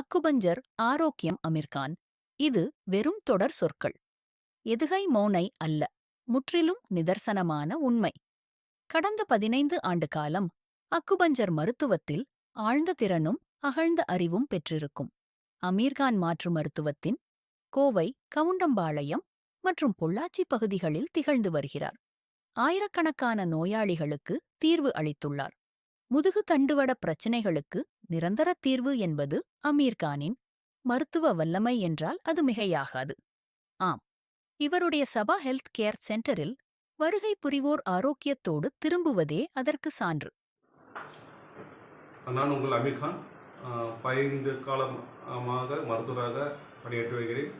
Acupuncture ஆரோக்கியம் அமீர்கான் இது வெறும் தொடர் சொற்கள். எதுகை மோனை அல்ல முற்றிலும் நிதர்சனமான உண்மை. கடந்த பதினைந்து ஆண்டு காலம் அக்குபஞ்சர் மருத்துவத்தில் ஆழ்ந்த திறனும் அகழ்ந்த அறிவும் பெற்றிருக்கும். அமீர்கான் மாற்று மருத்துவத்தின் கோவை கவுண்டம்பாளையம் மற்றும் பொள்ளாச்சி பகுதிகளில் திகழ்ந்து வருகிறார். ஆயிரக்கணக்கான நோயாளிகளுக்கு தீர்வு அளித்துள்ளார். முதுகு தண்டுவட பிரச்சினைகளுக்கு நிரந்தர தீர்வு என்பது அமீர்கானின் மருத்துவ வல்லமை என்றால் அது மிகையாகாது. ஆம். இவருடைய சபா ஹெல்த் கேர் சென்டரில் வருகை புரிவோர் ஆரோக்கியத்தோடு திரும்புவதே அதற்கு சான்று. நான் உங்கள் அமீர்கான் பதினைந்து காலமாக மருத்துவராக பணியாற்றி வருகிறேன்.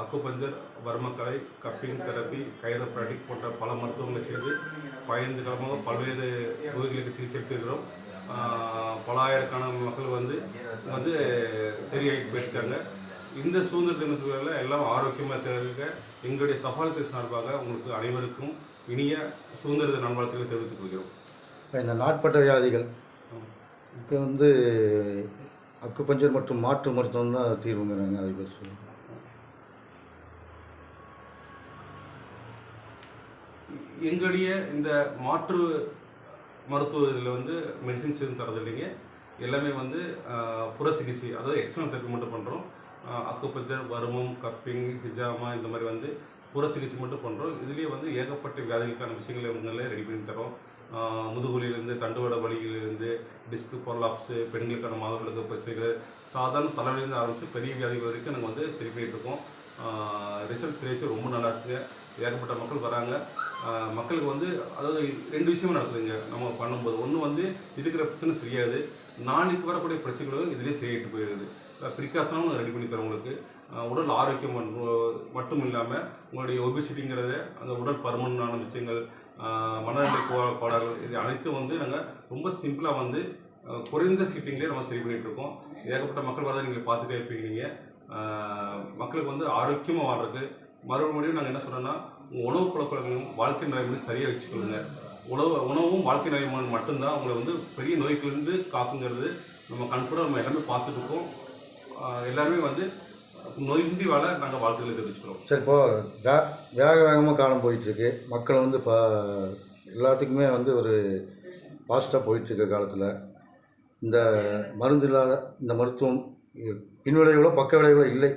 அக்குபஞ்சர் வர்மக்கலை கப்பிங் தெரப்பி கைரோப்ராட்டிக் போன்ற பல மருத்துவங்களை செய்து பதினைந்து காலமாக பல்வேறு நோய்களுக்கு சிகிச்சை எடுத்துக்கிறோம் ஆஹ் பல ஆயிரக்கணக்கான மக்கள் வந்து வந்து சரியாகிட்டு போயிருக்காங்க. இந்த சுதந்திர தினத்துகளில் எல்லாம் ஆரோக்கியமாக இருக்க எங்களுடைய சபாலத்தை சார்பாக உங்களுக்கு அனைவருக்கும் இனிய சுதந்திர தின நல்வாழ்த்துக்களை தெரிவித்துக் கொள்கிறோம். இப்போ இந்த நாட்பட்ட வியாதிகள் இப்போ வந்து அக்குபஞ்சர் மற்றும் மாற்று மருத்துவம் தான் தீர்வுங்கிறாங்க அதை பற்றி சொல்லுங்கள் எங்களுடைய இந்த மாற்று மருத்துவ இதில் வந்து மெடிசின்ஸ் எதுவும் தரது இல்லைங்க. எல்லாமே வந்து புற சிகிச்சை அதாவது எக்ஸ்டர்னல் தெரப்பி மட்டும் பண்ணுறோம் அக்குப்பஞ்சர் வருமம் கப்பிங் ஹிஜாமா இந்த மாதிரி வந்து புற சிகிச்சை மட்டும் பண்ணுறோம் இதுலேயே வந்து ஏகப்பட்ட வியாதிகளுக்கான விஷயங்களை இவங்களே ரெடி பண்ணி தரோம். முதுகுலியிலேருந்து தண்டுவட வலியிலிருந்து டிஸ்க் பொருளாப்ஸு பெண்களுக்கான மாதவிலக்கு பிரச்சனைகள் சாதாரண தலைவலிருந்து ஆரம்பித்து பெரிய வியாதிகள் வரைக்கும் நாங்கள் வந்து சரி பண்ணிகிட்ருக்கோம் இருக்கோம். ரிசல்ட்ஸ் ரேஷியோ ரொம்ப நல்லா இருக்குங்க. ஏகப்பட்ட மக்கள் வராங்க. மக்களுக்கு வந்து அதாவது ரெண்டு விஷயமும் நடக்குதுங்க. நம்ம பண்ணும்போது. ஒன்று வந்து இருக்கிற பிரச்சனை சரியாது. நாளைக்கு வரக்கூடிய பிரச்சனைகளும் இதுலேயே சரியாயிட்டு போயிடுது ப்ரிகாஷனும் ரெடி பண்ணி தரோம் உங்களுக்கு. உடல் ஆரோக்கியம் மட்டும் இல்லாமல் உங்களுடைய ஒபிசிட்டிங்கிறத அந்த உடல் பருமனான விஷயங்கள் மனநிலை கோளாறுகள் இது அனைத்தும் வந்து நாங்கள் ரொம்ப சிம்பிளாக வந்து குறைந்த சீட்டிங்லேயே நம்ம சரி பண்ணிகிட்டு இருக்கோம். ஏகப்பட்ட மக்கள் வரதை நீங்கள் பார்த்துட்டே இருப்பீங்க நீங்கள் மக்களுக்கு வந்து ஆரோக்கியமாக வாழ்றதுக்கு மறுபடியும் நாங்கள் என்ன சொல்கிறோன்னா உணவு பழக்கங்களும் வாழ்க்கை நிலைமையும் சரியாக வச்சுக்கொள்ளுங்க. உணவு உணவும் வாழ்க்கை நடைமுறை மட்டும்தான் உங்களை வந்து பெரிய நோய்களிலிருந்து காக்குங்கிறது நம்ம கண்கூட நம்ம எல்லாமே பார்த்துட்டுருக்கோம். எல்லாருமே வந்து நோயின்றி வாழ நாங்கள் வாழ்க்கையில் தெரிவிச்சுக்கிறோம் சரி இப்போ வே வேக வேகமாக காலம் போயிட்டுருக்கு. மக்கள் வந்து இப்போ எல்லாத்துக்குமே வந்து ஒரு ஃபாஸ்ட்டாக போயிட்டுருக்க காலத்தில். இந்த மருந்து இல்லாத இந்த மருத்துவம் பின்விளைவுகளோ பக்க விளைவுகளோ இல்லை.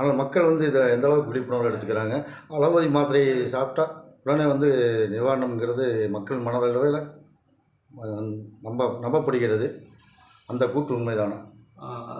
ஆனால் மக்கள் வந்து இதை எந்த அளவுக்கு விழிப்புணர்வு எடுத்துக்கிறாங்க? அளவதி மாத்திரையை சாப்பிட்டா உடனே வந்து நிவாரணம்ங்கிறது மக்கள் மனதளவில் நம்ப நம்பப்படுகிறது. அந்த கூட்டு உண்மைதானா?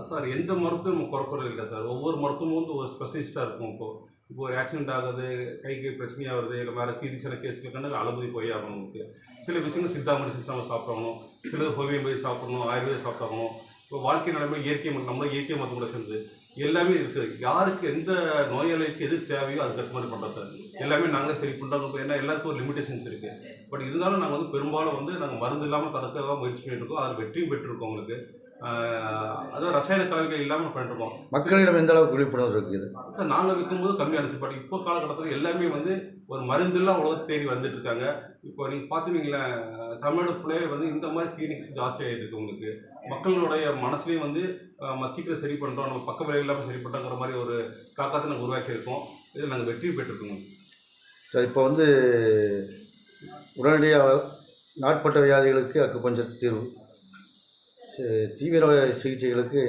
சார் எந்த மருத்துவம் குறைப்பறது இல்லை சார். ஒவ்வொரு மருத்துவமும் வந்து ஒரு ஸ்பெஷலிஸ்ட்டாக இருக்கும் இப்போது இப்போ ஒரு ஆக்சிடென்ட் ஆகுது கைக்கு பிரச்சனையாக வருது இல்லை வேறு சீரியஸான கேஸுக்கு கண்டு போய் ஆகணும் உங்களுக்கு சில விஷயங்கள் சித்தா மெடிசன்ஸ் நம்ம சாப்பிடணும் சிலது ஹோமியோபதி சாப்பிடணும் ஆயுர்வேதம் சாப்பிட்டாகணும். இப்போ வாழ்க்கை நடைமுறை இயற்கை நம்ம இயற்கை மருத்துவம் கூட சேர்ந்து எல்லாமே இருக்குது. யாருக்கு எந்த நோயாளிக்கு எது தேவையோ அதுக்கு மாதிரி பண்ணுறோம் சார். எல்லாமே நாங்களே சரி பண்ணுறோம் ஏன்னா எல்லாருக்கும் ஒரு லிமிடேஷன்ஸ் இருக்குது பட் இருந்தாலும் நாங்கள் வந்து பெரும்பாலும் வந்து நாங்கள் மருந்து இல்லாமல் தடுக்க முயற்சி பண்ணிட்டு இருக்கோம். அதில் வெற்றியும் பெற்றிருக்கோம் உங்களுக்கு. அதாவது ரசாயன கலவைகள் இல்லாமல் பண்ணிருக்கோம் மக்களிடம் எந்த அளவுக்கு விழிப்புணர்வு இருக்குது? சார் நாங்கள் விற்கும்போது கம்மியாக இருந்துச்சு. பட் இப்போ காலகட்டத்தில் எல்லாமே வந்து ஒரு மருந்தெல்லாம் உலகத்தை தேடி வந்துட்டு இருக்காங்க இப்போ நீங்கள் பார்த்துருவீங்களேன் தமிழ்நாடு ஃபுல்லாக வந்து இந்த மாதிரி கிளினிக்ஸ் ஜாஸ்தியாகிட்டு இருக்கு உங்களுக்கு. மக்களுடைய மனசுலேயும் வந்து சீக்கிரம் சரி பண்ணுறோம் நம்ம பக்க விலை இல்லாமல் சரி பண்ணுறோங்கிற மாதிரி ஒரு காக்காத்தை நாங்கள் உருவாக்கியிருக்கோம் இதில் நாங்கள் வெற்றி பெற்றிருக்கோங்க சரி இப்போ வந்து உடனடியாக நாட்பட்ட வியாதிகளுக்கு அக்குபஞ்சர் தீர்வு. சி- தீவிர சிகிச்சைகளுக்கு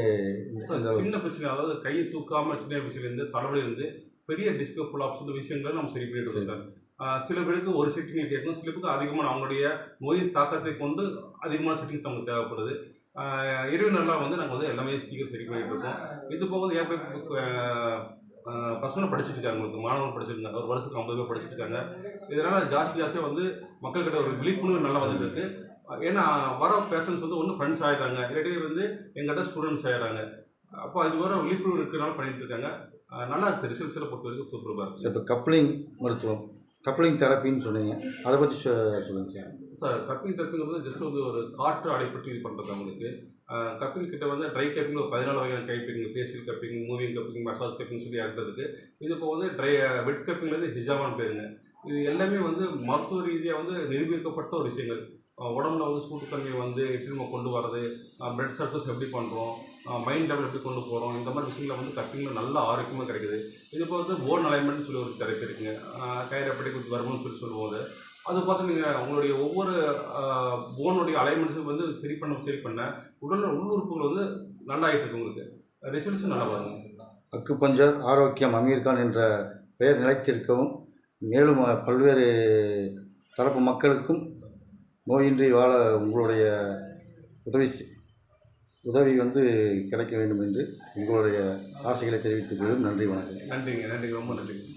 சின்ன பிரச்சனை அதாவது கையை தூக்காம சின்ன விஷயத்துலேருந்து தலைவலியிருந்து பெரிய டிஸ்கோ புலாப்ஸ் இந்த விஷயங்களை நம்ம சரி பண்ணிட்டு இருக்கோம் சார். சில பேருக்கு ஒரு செட்டிங் கேட்கணும் சில பேருக்கு அதிகமான அவங்களுடைய நோயின் தாக்கத்தை கொண்டு அதிகமான செட்டிங்ஸ் அவங்களுக்கு தேவைப்படுது. ஆஹ் இறைவனெல்லாம் வந்து நாங்கள் வந்து எல்லாமே சீக்கிரம் சரி பண்ணிட்டு இருக்கோம். இது போக வந்து ஏற்கனவே பசங்க படிச்சுட்டு இருக்காங்க உங்களுக்கு மாணவர்கள் படிச்சுட்டு இருக்காங்க ஒரு வருஷத்துக்கு ஐம்பது பேர் படிச்சுட்டு இருக்காங்க. இதனால் ஜாஸ்தி ஜாஸ்தியாக வந்து மக்கள்கிட்ட ஒரு விழிப்புணர்வு நல்லா வந்துட்டு இருக்கு. ஏன்னா வர பேஷன்ஸ் வந்து ஒன்றும் ஃப்ரெண்ட்ஸ் ஆகிடுறாங்க இல்லாட்டி வந்து எங்கிட்ட ஸ்டூடெண்ட்ஸ் ஆகிடுறாங்க அப்போ அது வர விழிப்புணர்வு இருக்கிறனால பண்ணிட்டு இருக்காங்க. நல்லா இருக்கு ரிசல்ட்ஸில் பொறுத்த வரைக்கும் சூப்பராக இருக்கு. சரி இப்போ கப்ளிங் மருத்துவம் கப்ளிங் தெரப்பின்னு சொன்னீங்க. அதை பற்றி சொல்லுங்கள் சார். கப்பிங் தப்புங்கிறது ஜஸ்ட் வந்து ஒரு காற்று அடைப்பட்டு இது பண்ணுறது அவங்களுக்கு கப்பிங் கிட்ட வந்து ட்ரை கப்பிங் ஒரு பதினாலு வகையான cupping facial cupping moving cupping massage cupping சொல்லி இருக்கிறதுக்கு இது இப்போ வந்து ட்ரை வெட் கப்பிங்லேருந்து ஹிஜாமான் பேருங்க. இது எல்லாமே வந்து மருத்துவ ரீதியாக வந்து நிரூபிக்கப்பட்ட ஒரு விஷயங்கள். உடம்புல வந்து சூட்டுத்தன்மையை வந்து எப்படி நம்ம கொண்டு வரது பிளட் சர்க்கஸ் எப்படி பண்ணுறோம் மைண்ட் லெவல் எப்படி கொண்டு போகிறோம் இந்த மாதிரி விஷயங்களை வந்து கட்டிங்கில் நல்ல ஆரோக்கியமாக கிடைக்குது. இது பார்த்து வந்து போன் அலைன்மெண்ட்னு சொல்லி ஒரு தெரப்பி இருக்குங்க. கைரப்படி குத்து வரும்னு சொல்லி சொல்லும்போது அது பார்த்து நீங்கள் உங்களுடைய ஒவ்வொரு போனுடைய அலைன்மெண்ட்ஸும் வந்து சரி பண்ண சரி பண்ண உடல் உள்ளுறுப்புகள் வந்து நல்லாயிட்டு இருக்கு உங்களுக்கு. ரிசல்ட்ஸும் நல்லா வருங்க. அக்குபஞ்சர் ஆரோக்கியம் அமீர்கான் என்ற பெயர் நிலைத்திருக்கவும் மேலும் பல்வேறு தரப்பு மக்களுக்கும் நோயின்றி வாழ உங்களுடைய உதவி செ- உதவி வந்து கிடைக்க வேண்டும் என்று உங்களுடைய ஆசைகளை தெரிவித்துக் கொள்ளும் நன்றி வணக்கம். நன்றிங்க நன்றி. ரொம்ப நன்றி.